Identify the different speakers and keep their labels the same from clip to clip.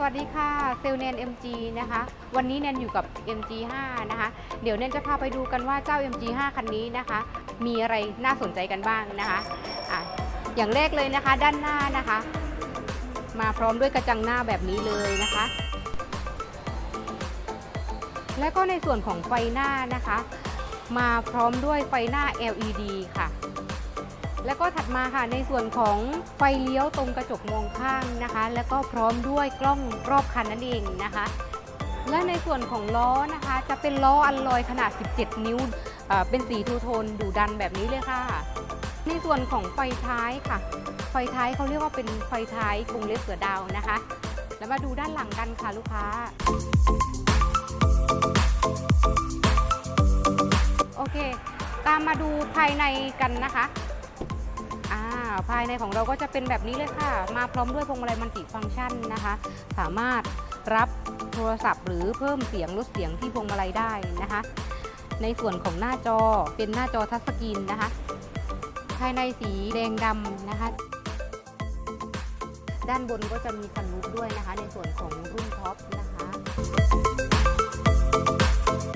Speaker 1: สวัสดีค่ะเซลเนน MG นะคะ วันนี้แนนอยู่กับ MG5 นะคะ เดี๋ยวแนนจะพาไปดูกันว่าเจ้า MG5 คันนี้นะคะ มีอะไรน่าสนใจกันบ้างนะคะอะอย่างแรกเลยนะคะด้านหน้านะคะ มาพร้อมด้วยกระจังหน้าแบบนี้เลยนะคะ และก็ในส่วนของไฟหน้านะคะ มาพร้อมด้วยไฟหน้า LED ค่ะ แล้วก็ถัดมาค่ะในส่วนของไฟเลี้ยวตรงกระจกมองข้างนะคะ แล้วก็พร้อมด้วยกล้องรอบคันนั่นเองนะคะ และในส่วนของล้อนะคะ จะเป็นล้ออัลลอยขนาด 17 นิ้วเป็นสีทูโทนดูดันแบบนี้เลยค่ะ ในส่วนของไฟท้ายค่ะ ไฟท้ายเขาเรียกว่าเป็นไฟท้ายกรงเล็บเสือดาวนะคะ แล้วมาดูด้านหลังกันค่ะลูกค้าโอเค ตามมาดูภายในกันนะคะ ภายในของเราก็จะเป็นแบบนี้เลยค่ะ มาพร้อมด้วยพวงมาลัยมัลติฟังก์ชันนะคะ สามารถรับโทรศัพท์ หรือเพิ่มเสียงลดเสียงที่พวงมาลัยได้นะคะ ในส่วนของหน้าจอเป็นหน้าจอทัชสกรีนนะคะ ภายในสีแดงดำนะคะ ด้านบนก็จะมีซันรูฟด้วยนะคะ ในส่วนของรุ่นท็อปนะคะ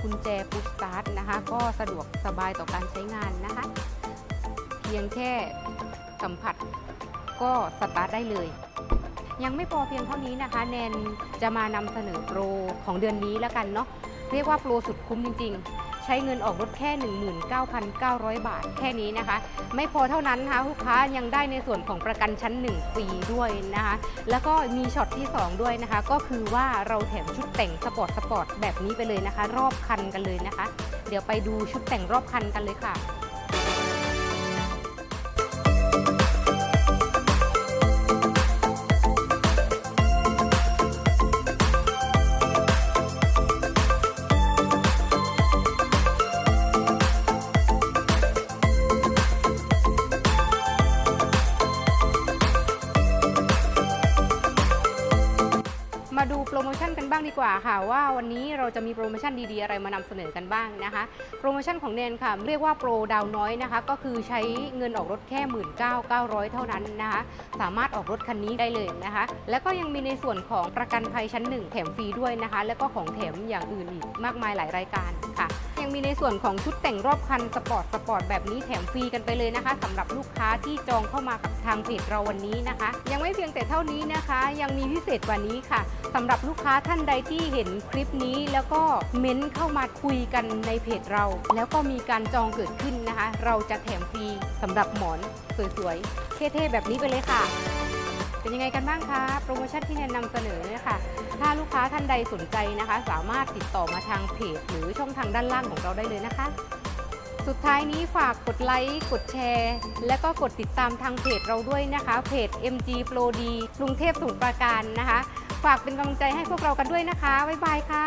Speaker 1: กุญแจพุชสตาร์ทนะคะ ก็สะดวกสบายต่อการใช้งานนะคะ เพียงแค่ สัมผัสก็สตาร์ทได้เลย ยังไม่พอเพียงเท่านี้นะคะ แนนจะมานำเสนอโปรของเดือนนี้แล้วกันเนาะเรียกว่าโปรสุดคุ้มจริง ๆ ใช้เงินออกรถแค่ 19,900 บาทแค่นี้นะคะ ไม่พอเท่านั้นนะคะลูกค้ายังได้ในส่วนของประกันชั้น 1 ฟรีด้วยนะคะ แล้วก็มีช็อตที่ 2 ด้วยนะคะ ก็คือว่าเราแถมชุดแต่งสปอร์ตสปอร์ตแบบนี้ไปเลยนะคะ รอบคันกันเลยนะคะ เดี๋ยวไปดูชุดแต่งรอบคันกันเลยค่ะ โปรโมชั่นกันบ้างดีกว่าค่ะ ว่าวันนี้เราจะมีโปรโมชั่นดีๆ อะไรมานำเสนอกันบ้างนะคะ โปรโมชั่นของเนนค่ะ เรียกว่าโปรดาวน้อยนะคะ ก็คือใช้เงินออกรถแค่ 19,900 เท่านั้นนะคะ สามารถออกรถคันนี้ได้เลยนะคะ แล้วก็ยังมีในส่วนของประกันภัยชั้น 1 แถมฟรีด้วยนะคะ แล้วก็ของแถมอย่างอื่นอีกมากมายหลายรายการค่ะ ยังมีในส่วนของชุดแต่งรอบคันสปอร์ตสปอร์ตแบบนี้แถมฟรีกันไปเลยนะคะสำหรับลูกค้าที่จองเข้ามากับทางเพจเราวันนี้นะคะ ยังไม่เพียงแต่เท่านี้นะคะ ยังมีพิเศษกว่านี้ค่ะสำหรับลูกค้าท่านใดที่เห็นคลิปนี้ แล้วก็เม้นเข้ามาคุยกันในเพจเรา แล้วก็มีการจองเกิดขึ้นนะคะ เราจะแถมฟรีสำหรับหมอนสวยๆ เท่ๆ แบบนี้ไปเลยค่ะ เป็นยังไงกันบ้างคะ โปรโมชั่นที่แนะนำเสนอเนี่ยค่ะ ถ้าลูกค้าท่านใดสนใจนะคะ สามารถติดต่อมาทางเพจ หรือช่องทางด้านล่างของเราได้เลยนะคะสุดท้ายนี้ฝากกดไลค์ กดแชร์ และก็กดติดตามทางเพจเราด้วยนะคะ เพจ MG Pro D กรุงเทพสมุทรปราการนะคะ ฝากเป็นกำลังใจให้พวกเรากันด้วยนะคะบ๊ายบายค่ะ